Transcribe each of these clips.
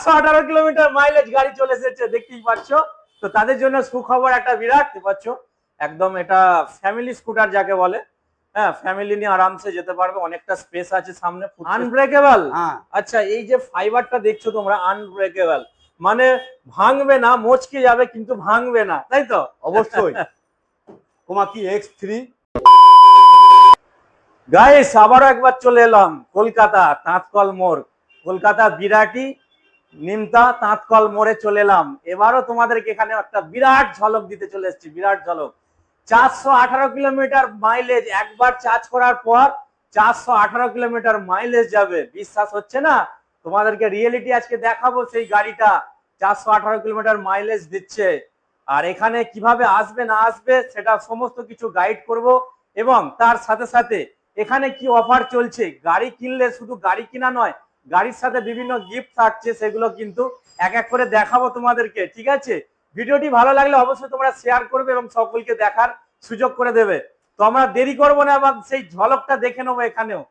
চারশো আঠারো kilometre mileage গাড়ি চলে এসেছে দেখতেই পাচ্ছ। তো তাদের জন্য সুখবর একটা বিরাট পাচ্ছ? একদম এটা ফ্যামিলি স্কুটার যাকে বলে। হ্যাঁ ফ্যামিলি নিয়ে আরামসে যেতে পারবে অনেকটা স্পেস আছে সামনে আনব্রেকেবল হ্যাঁ। আচ্ছা এই যে ফাইবারটা দেখছ তোমরা আনব্রেকেবল মানে ভাঙবে না মচকে যাবে কিন্তু ভাঙবে না তাই তো? অবশ্যই। কোমাকি এক্স থ্রি গাইস আবারও একবার চলে এলাম কলকাতা তাঁতকল মোড়। কলকাতা বিরাটি নিমতা তাঁতকল মোড়ে চলে এলাম। এবারও তোমাদেরকে এখানে একটা বিরাট ঝলক দিতে চলে এসেছি, বিরাট ঝলক। চারশো আঠারো কিলোমিটার মাইলেজ একবার চার্জ করার পর চারশো আঠারো কিলোমিটার মাইলেজ যাবে। বিশ্বাস হচ্ছে না? তোমাদেরকে রিয়েলিটি আজকে দেখাবো সেই গাড়িটা। চারশো আঠারো কিলোমিটার মাইলেজ দিচ্ছে। আর এখানে কীভাবে আসবে না আসবে সেটা সমস্ত কিছু গাইড করব এবং তার সাথে সাথে এখানে কি অফার চলছে? গাড়ি কিনলে শুধু গাড়ি কিনা নয় গাড়ির সাথে বিভিন্ন গিফট থাকছে সেগুলো কিন্তু এক এক করে দেখাবো তোমাদেরকে ঠিক আছে? ভিডিওটি ভালো লাগলে অবশ্যই তোমরা শেয়ার করবে এবং সকলকে দেখার সুযোগ করে দেবে। তো আমরা দেরি করব না এবং সেই ঝলকটা দেখে নেব এখানেও।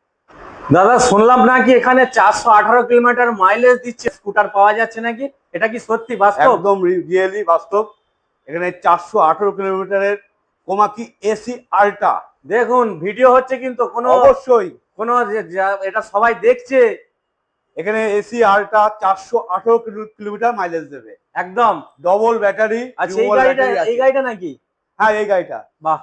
দাদা শুনলাম নাকি এখানে চারশো আঠারো কিলোমিটার মাইলেজ দিচ্ছে? স্কুটার পাওয়া যাচ্ছে নাকি? এটা কি সত্যি বাস্তব? একদম রিয়েলি বাস্তব। এখানে চারশো আঠারো কিলোমিটারের কোমাকি এসি আল্ট্রা দেখুন ভিডিও হচ্ছে কিন্তু কোনো অবশ্যই। কোনো এটা সবাই দেখছে। এখানে এসি আল্ট্রা চারশো আঠারো কিলোমিটার মাইলেজ দেবে। একদম। ডবল ব্যাটারি আচ্ছা এই গাড়িটা এই গাড়িটা নাকি? হ্যাঁ এই গাড়িটা। বাহ।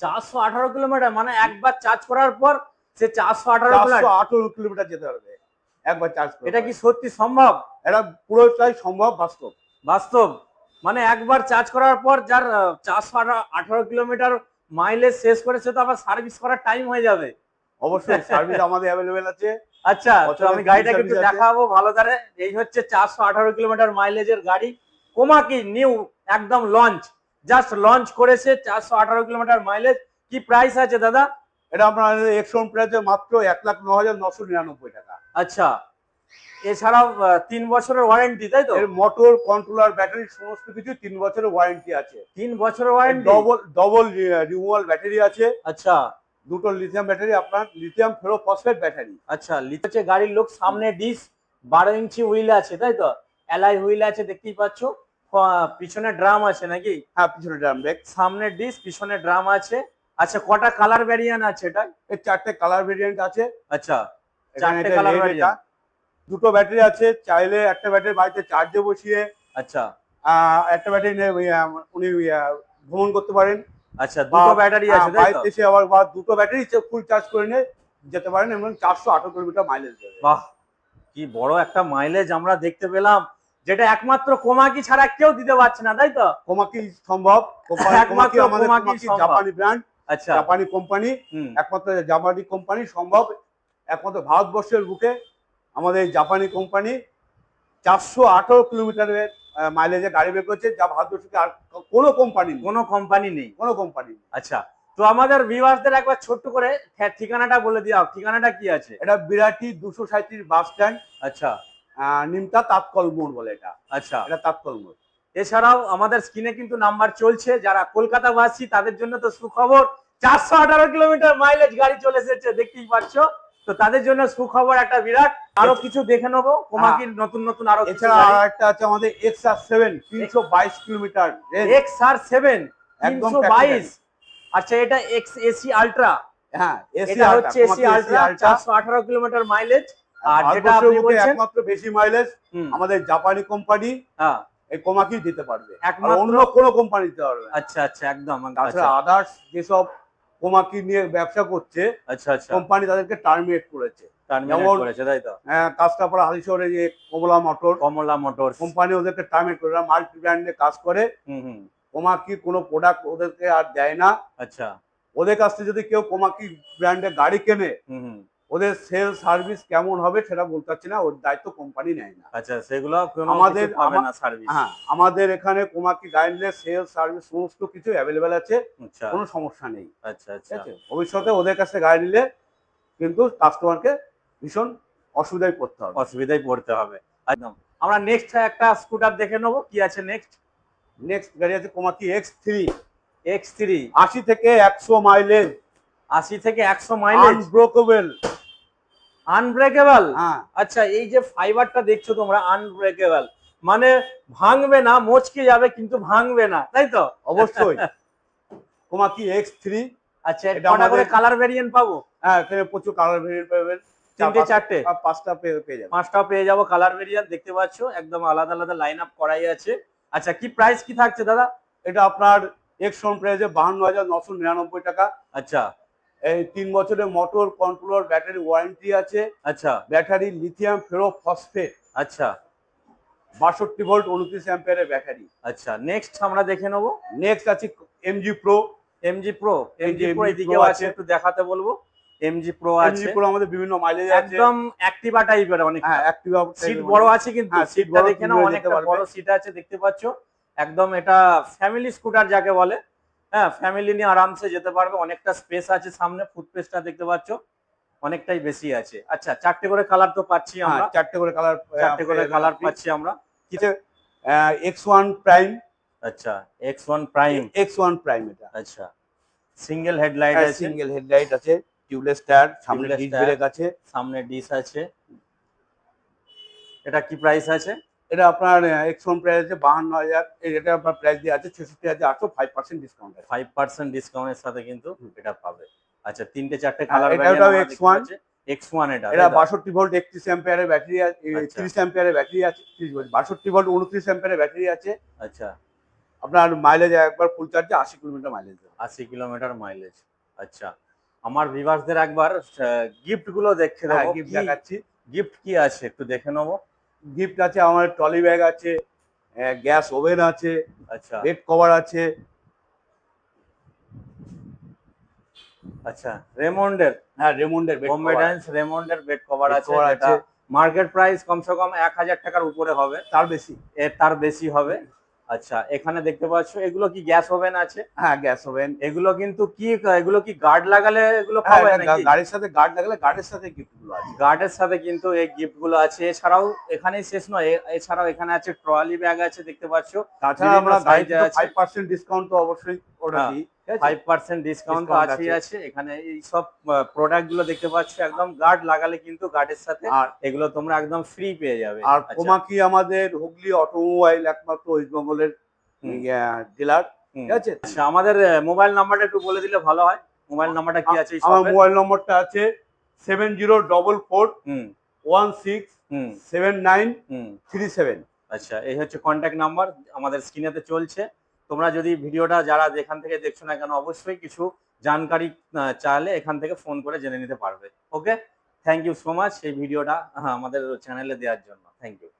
চারশো আঠারো কিলোমিটার মানে একবার চার্জ করার পর সে চারশো আঠারো আঠারো কিলোমিটার যেতে পারবে। একবার চার্জ এটা কি সত্যি সম্ভব? এটা পুরোটাই সম্ভব বাস্তব। বাস্তব। মানে একবার চার্জ করার পর যার চারশো আঠারো কিলোমিটার মাইলেজ শেষ করে সে তো আবার সার্ভিস করার টাইম হয়ে যাবে। অবশ্যই সার্ভিস আমাদের অ্যাভেলেবেল আছে। আচ্ছা তো আমি গাড়িটা তিন কিন্তু service আছে। দেখাবো ভালো ধারে এই হচ্ছে চারশো আঠারো কিলোমিটার মাইলেজের গাড়ি। কোমাকি নিউ একদম লঞ্চ জাস্ট লঞ্চ করেছে চারশো আঠারো কিলোমিটার মাইলেজ কি প্রাইস আছে দাদা? এটা আপনার এক্সন প্রাইসে মাত্র এক লাখ ন হাজার নশো নিরানব্বই টাকা। আচ্ছা। এছাড়াও তিন বছরের ওয়ারেন্টি তাই তো? এর মোটর কন্ট্রোলার ব্যাটারি সমস্ত কিছু তিন বছরের ওয়ারেন্টি আছে। তিন বছরের warranty double double removal battery আছে। আচ্ছা। দুটো লিথিয়াম ব্যাটারি আপনার লিথিয়াম ফেরো ফসফেট ব্যাটারি আচ্ছা লিখেছে গাড়ির লোক সামনে ডিস বারো ইঞ্চি হুইল আছে তাই তো? এলাই হুইল আছে দেখতেই পাচ্ছ। পিছনে ড্রাম আছে নাকি? হ্যাঁ পিছনে ড্রাম ব্রেক সামনে ডিস পিছনে ড্রাম আছে। আচ্ছা কটা কালার ভ্যারিয়েন্ট আছে এটা এর চারটে কালার ভেরিয়েন্ট আছে। আচ্ছা চারটে কালার ভ্যারিয়েন্ট দুটো ব্যাটারি আছে চাইলে একটা ব্যাটারি বাড়িতে চার্জে বসিয়ে আচ্ছা। একটা ব্যাটারি নিয়ে উনি ভ্রমণ করতে পারেন। আচ্ছা দুটো ব্যাটারি হ্যাঁ, আছে তাই তো? এসে আবার বা দুটো ব্যাটারি ফুল চার্জ করে নিয়ে যেতে পারেন এবং চারশো আঠারো কিলোমিটার মাইলেজ দেবে বাহ কি বড় একটা মাইলেজ আমরা দেখতে পেলাম যেটা একমাত্র কোমাকি ছাড়া কেউ দিতে পারছে না তাই তো? কোমাকি সম্ভব একমাত্র কোমাকি। জাপানি ব্র্যান্ড আচ্ছা। জাপানি কোম্পানি একমাত্র জাপানি কোম্পানি সম্ভব একমাত্র ভারতবর্ষের বুকে আমাদের জাপানি কোম্পানি চারশো আঠারো কিলোমিটারের মাইলেজে গাড়ি বের করছে যা ভারতবর্ষকে আর কোনো কোম্পানি কোনো কোম্পানি নেই। কোনো কোম্পানি আচ্ছা তো আমাদের ভিউয়ার্সদের একবার ছোট্ট করে ঠিকানাটা বলে দিও ঠিকানাটা কি আছে? এটা বিরাটি দুশো সাঁত্রিশ বাস স্ট্যান্ড আচ্ছা। নিমতা তাৎকল মোড় বলে এটা। আচ্ছা। এটা তাৎকল মোড়। এছাড়াও আমাদের স্ক্রিনে কিন্তু নাম্বার চলছে। যারা কলকাতাবাসী তাদের জন্য তো সুখবর। চারশো আঠারো কিলোমিটার মাইলেজ গাড়ি চলে এসেছে দেখতেই পাচ্ছ। তো তাদের জন্য সুখবর একটা বিরাট। আরও কিছু দেখে নেব। কোমাকির নতুন নতুন আরও এছাড়া আর একটা আছে আমাদের এক্স আর সেভেন তিনশো বাইশ কিলোমিটার এক্স আর সেভেন তিনশো বাইশ। আচ্ছা এটা এক্স এসি আল্ট্রা হ্যাঁ এসি হচ্ছে এসি আল্ট্রা চারশো আঠারো কিলোমিটার মাইলেজ আর যেটা আপনি বলছেন একমাত্র বেশি মাইলেজ আমাদের জাপানি কোম্পানি হ্যাঁ। এই কোমাকি দিতে পারবে। অন্য কোনো কোম্পানি দিতে পারবে আচ্ছা আচ্ছা একদম তাছাড়া আদার্স যেসব কোমাকি নিয়ে ব্যবসা করছে। আচ্ছা আচ্ছা। কোম্পানি তাদেরকে টার্মিনেট করেছে। টার্মিনেট করেছে তাই তো? হ্যাঁ, কাজকাপড়া হালিশহরে যে Kamala motor Kamala motors company ওদেরকে টার্মিনেট করে মাল্টি ব্র্যান্ডে কাজ করে। হুম হুম। কোমাকি কোনো প্রোডাক্ট ওদেরকে আর দেয় না। আচ্ছা। ওদের কাছ থেকে যদি কেউ কোমাকি ব্র্যান্ডের গাড়ি কেনে হুম হুম। ওদের সেল সার্ভিস কেমন হবে সেটা বলতে পারছি না ওর দায়িত্ব কোম্পানি নেয় না। আচ্ছা সেগুলো আমাদের- পাবে না সার্ভিস হ্যাঁ আমাদের এখানে কোমাকি গাইডলে সেল সার্ভিস সমস্ত কিছু অ্যাভেলেবেল আছে আচ্ছা। কোনো সমস্যা নেই। আচ্ছা আচ্ছা। ভবিষ্যতে ওদের কাছে গাড়ি নিলে কিন্তু কাস্টমারকে ভীষণ অসুবিধায় পড়তে হবে। অসুবিধায় পড়তে হবে। একদম। আমরা নেক্সট একটা স্কুটার দেখে নেব কি আছে নেক্সট নেক্সট গাড়ি আছে Komaki X three X three আশি থেকে একশো মাইলেজ আশি থেকে একশো মাইলেজ আনব্রোকেবল আনব্রেকেবল হ্যাঁ। আচ্ছা এই যে ফাইবারটা দেখছ তোমরা আনব্রেকেবল মানে ভাঙবে না মচকে যাবে কিন্তু ভাঙবে না তাই তো? অবশ্যই। কোমাকি এক্স থ্রি আচ্ছা এটা করে কালার ভেরিয়েন্ট পাবো? হ্যাঁ এখানে প্রচুর কালার ভেরিয়েন্ট পাবেন তিনটে চারটে? পাঁচটা পেয়ে পেয়ে যাবেন পাঁচটাও পেয়ে যাব কালার ভেরিয়েন্ট দেখতে পাচ্ছো একদম আলাদা আলাদা লাইন আপ করাই আছে। আচ্ছা কি প্রাইস কি থাকছে দাদা? এটা আপনার এক্স এক্সন প্রাইসে বাহান্ন হাজার নশো নিরানব্বই টাকা। আচ্ছা। এই তিন বছরের মোটর কন্ট্রোলার ব্যাটারি ওয়ারেন্টি আছে। আচ্ছা। ব্যাটারি লিথিয়াম ফেরো ফসফেট আচ্ছা। বাষট্টি ভোল্ট উনত্রিশ অ্যাম্পিয়ারের ব্যাটারি। আচ্ছা নেক্সট আমরা দেখে নেব। নেক্সট আছে MG pro MG pro MG MG pro Pro এদিকেও আছে। একটু দেখাতে বলব। এমজি প্রো এমজি আছে। প্রো আমাদের বিভিন্ন মাইলেজ আছে। একদম অ্যাক্টিভা টাইপের অনেক। হ্যাঁ অ্যাক্টিভা সিট বড় আছে কিন্তু হ্যাঁ, seat সিটটা বড়, দেখে অনেকটা পারবে। বড় সিট আছে দেখতে পাচ্ছ। একদম এটা ফ্যামিলি স্কুটার যাকে বলে। হ্যাঁ ফ্যামিলি নিয়ে আরামসে যেতে পারবে। অনেকটা স্পেস আছে সামনে ফুটপেসটা দেখতে পাচ্ছ অনেকটাই বেশি আছে। আচ্ছা চারটে করে কালার তো পাচ্ছি হ্যাঁ আমরা। চারটে করে কালার চারটে করে কালার পাচ্ছি আমরা। এক্স ওয়ান প্রাইম আচ্ছা X one prime X one prime এটা। আচ্ছা সিঙ্গেল হেডলাইট আছে। সিঙ্গেল হেডলাইট আছে টিউবলেস টায়ার সামনে ডিস ব্রেক আছে। সামনে ডিস আছে। এটা কি প্রাইস আছে? এটা আপনার এক্স ওয়ান প্রাইস আছে বাহান্ন হাজার এটা আপনার প্রাইস দিয়ে আছে ছেষট্টি হাজার আটশো ফাইভ পার্সেন্ট ডিসকাউন্ট আছে। ফাইভ পার্সেন্ট ডিসকাউন্টের সাথে কিন্তু এটা পাবে। আচ্ছা তিনটে চারটে হ্যাঁ, কালার এটা ওটাও X1 এক্স ওয়ান এটা এটা? বাষট্টি ভোল্ট একত্রিশ অ্যাম্পিয়ারের ব্যাটারি আছে আচ্ছা। তিরিশ অ্যাম্পিয়ারের ব্যাটারি আছে ত্রিশ ভোল্ট বাষট্টি ভোল্ট উনত্রিশ অ্যাম্পিয়ারের ব্যাটারি আছে। আচ্ছা। আপনার মাইলেজ একবার ফুল চার্জে আশি কিলোমিটার মাইলেজ আশি কিলোমিটার মাইলেজ আচ্ছা আমার ভিভার্সদের একবার গিফটগুলো দেখে হ্যাঁ গিফট দেখাচ্ছি। গিফট কি আছে একটু দেখে নেব। গিফট আছে আমার ট্রলি ব্যাগ আছে গ্যাস ওভেন আছে আচ্ছা। বেড কভার আছে। আচ্ছা রেমন্ডের হ্যাঁ রেমন্ডের বেড বোম্বে ডান্স রেমন্ডের বেড কভার আছে। মার্কেট প্রাইস কমসে কম এক হাজার টাকার উপরে হবে। তার বেশি। এর তার বেশি হবে। আচ্ছা এখানে দেখতে পাচ্ছ এগুলো কি গ্যাস ওভেন আছে? হ্যাঁ গ্যাস ওভেন। এগুলো কিন্তু কি এগুলো কি গার্ড লাগালে এগুলো হ্যাঁ পাবে নাকি? গা- গাড়ির সাথে গার্ড লাগালে গার্ডের সাথে গিফটগুলো আছে। গার্ডের সাথে কিন্তু এই গিফটগুলো আছে। এছাড়াও এখানেই শেষ নয় এছাড়াও এখানে আছে ট্রলি ব্যাগ আছে দেখতে পাচ্ছ। তাছাড়া আমরা ফাইভ পার্সেন্ট ডিসকাউন্ট তো অবশ্যই ওটা হ্যাঁ, দিই? ফাইভ পার্সেন্ট ডিসকাউন্ট আছে। আছে। এখানে এই সব প্রোডাক্টগুলো দেখতে পাচ্ছ। একদম গার্ড লাগালে কিন্তু গার্ডের সাথে আর এগুলো তোমরা একদম ফ্রি পেয়ে যাবে। আর আচ্ছা, কোমাকি আমাদের হুগলি অটোমোবাইল একমাত্র ওয়েস্ট বেঙ্গলের ডিলার ঠিক আছে? আচ্ছা আমাদের মোবাইল নাম্বারটা একটু বলে দিলে ভালো হয়। মোবাইল নাম্বারটা কি আছে আমার? মোবাইল নম্বরটা আছে seven zero double four one six হুম। সেভেন নাইন থ্রি সেভেন আচ্ছা এই হচ্ছে কন্ট্যাক্ট নাম্বার আমাদের স্ক্রিনেতে চলছে। তোমরা যদি ভিডিওটা যারা যেখান থেকে দেখছ না কেন, অবশ্যই কিছু জানকারি চাইলে এখান থেকে ফোন করে জেনে নিতে পারবে। Okay thank you so much এই ভিডিওটা আমাদের চ্যানেলে দেওয়ার জন্য। Thank you